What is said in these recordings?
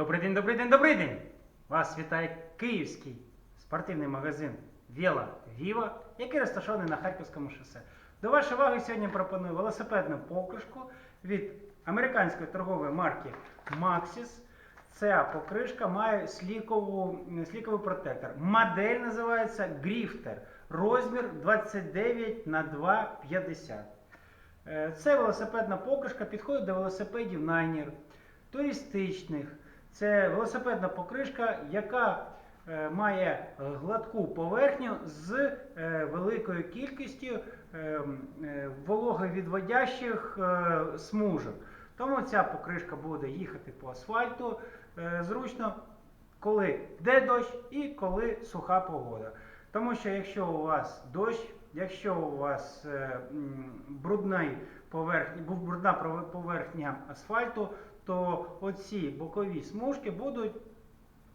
Добрий день, добрий день, добрий день! Вас вітає київський спортивний магазин Віла Віва, який розташований на Харківському шосе. До вашої уваги сьогодні пропоную велосипедну покришку від американської торгової марки Maxis. Ця покришка має слікову, сліковий протектор. Модель називається Grifter. Розмір 29 на 2,50. Е, Це велосипедна покришка підходить до велосипедів Найнір, туристичних. Це велосипедна покришка, яка е, має гладку поверхню з е, великою кількістю е, е, вологовідводящих е, смужок. Тому ця покришка буде їхати по асфальту е, зручно, коли йде дощ і коли суха погода. Тому що якщо у вас дощ, якщо у вас е, брудна поверхня асфальту, то оці бокові смужки будуть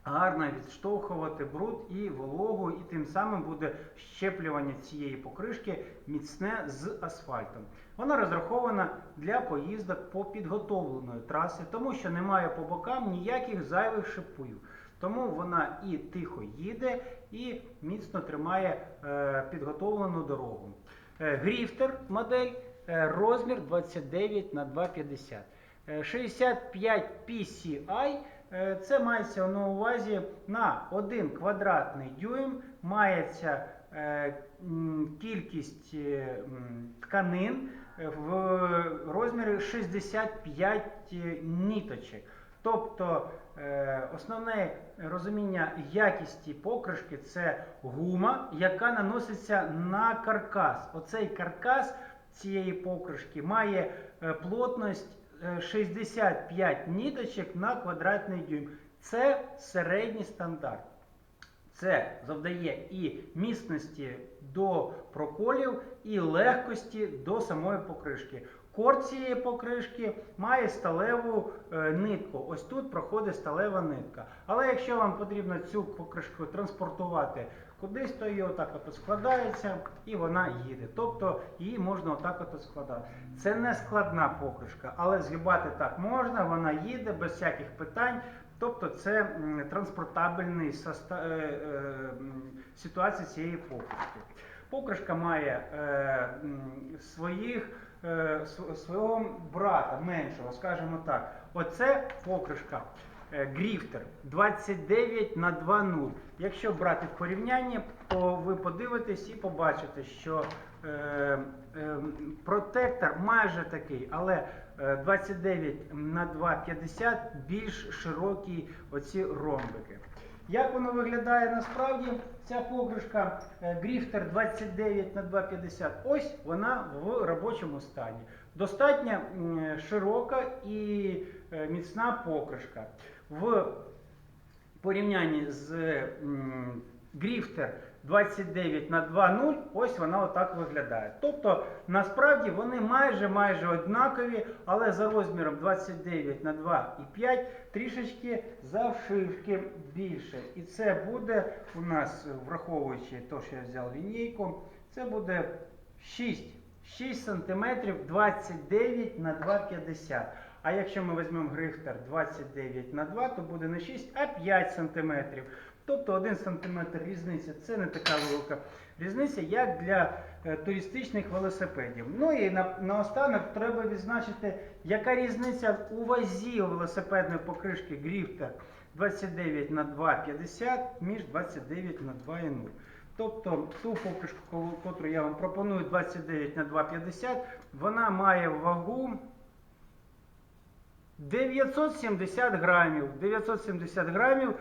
гарно відштовхувати бруд і вологу, і тим самим буде щеплювання цієї покришки міцне з асфальтом. Вона розрахована для поїздок по підготовленої траси, тому що немає по бокам ніяких зайвих шипів. Тому вона і тихо їде, і міцно тримає е, підготовлену дорогу. Е, Гріфтер модель е, розмір 29 на 2,50. Е, 65 PCI е, це мається на увазі на 1 квадратний дюйм мається е, кількість е, тканин в розмірі 65 ніточок. Тобто основне розуміння якісті покришки це гума, яка наноситься на каркас. Оцей каркас цієї покришки має плотність 65 ніточок на квадратний дюйм. Це середній стандарт. Це завдає і міцності до проколів, і легкості до самої покришки. Корд цієї покришки має сталеву е, нитку. Ось тут проходить сталева нитка. Але якщо вам потрібно цю покришку транспортувати кудись, то її отак от складається і вона їде. Тобто її можна отак от складати. Це не складна покришка, але згибати так можна, вона їде без всяких питань. Тобто це транспортабельний е, е, ситуація цієї покришки. Покришка має е, своїх, е, свого брата меншого, скажімо так. Оце покришка. е, Гріфтер 29 на 2.0. Якщо брати в порівнянні, то ви подивитесь і побачите, що е, е, протектор майже такий, але е, 29 на 2,50 більш широкі оці ромбики. Як воно виглядає насправді? Ця покришка е, Grifter 29 на 2,50, ось вона в робочому стані. Достатньо широка і е, міцна покришка. В порівнянні з Grifter 29 на 2.0, ось вона отак виглядає. Тобто, насправді вони майже майже однакові, але за розміром 29 на 2,5 трішечки завшивки більше. І це буде у нас, враховуючи те, що я взяв лінійку, це буде 6, 6 см 29 на 2,50 а якщо ми візьмемо грифтер 29 на 2, то буде не 6, а 5 см. Тобто 1 см різниця це не така велика різниця, як для е, туристичних велосипедів. Ну і на, наостанок треба відзначити, яка різниця у вазі велосипедної покришки Grifter 29 на 2,50 між 29 на 2,0. Тобто ту покришку, яку я вам пропоную 29 на 2,50, вона має вагу 970 грамів. 970 грамів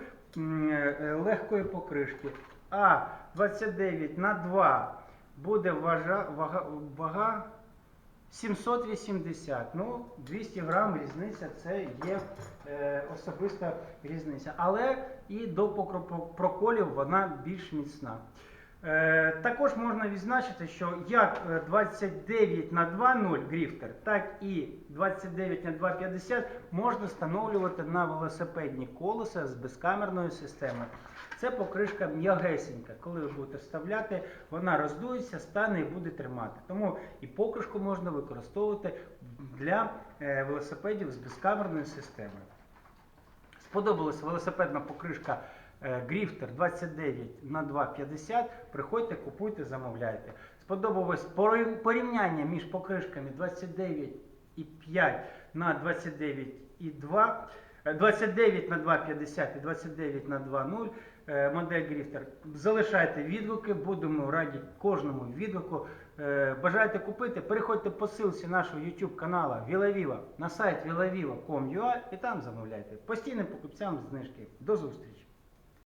легкої покришки. А 29 на 2 буде важа, вага, вага 780. Ну, 200 грам різниця це є е, особиста різниця. Але і до проколів вона більш міцна. Е, також можна відзначити, що як е, 29 на 2.0 гріфтер, так і 29 на 2.50 можна встановлювати на велосипедні колеса з безкамерною системою. Це покришка м'ягесенька. Коли ви будете вставляти, вона роздується, стане і буде тримати. Тому і покришку можна використовувати для е, велосипедів з безкамерною системою. сподобалась велосипедна покришка е, Grifter 29 на 250 приходьте, купуйте, замовляйте. Сподобалось порівняння між покришками 29,5 на 29,2. е, 29 на 2,50 і 29 на 2,0 е, модель Grifter. Залишайте відгуки, будемо раді кожному відгуку. Е, Бажаєте купити, переходьте по ссылці нашого YouTube каналу VilaViva на сайт vilaviva.com.ua і там замовляйте. Постійним покупцям знижки. До зустрічі!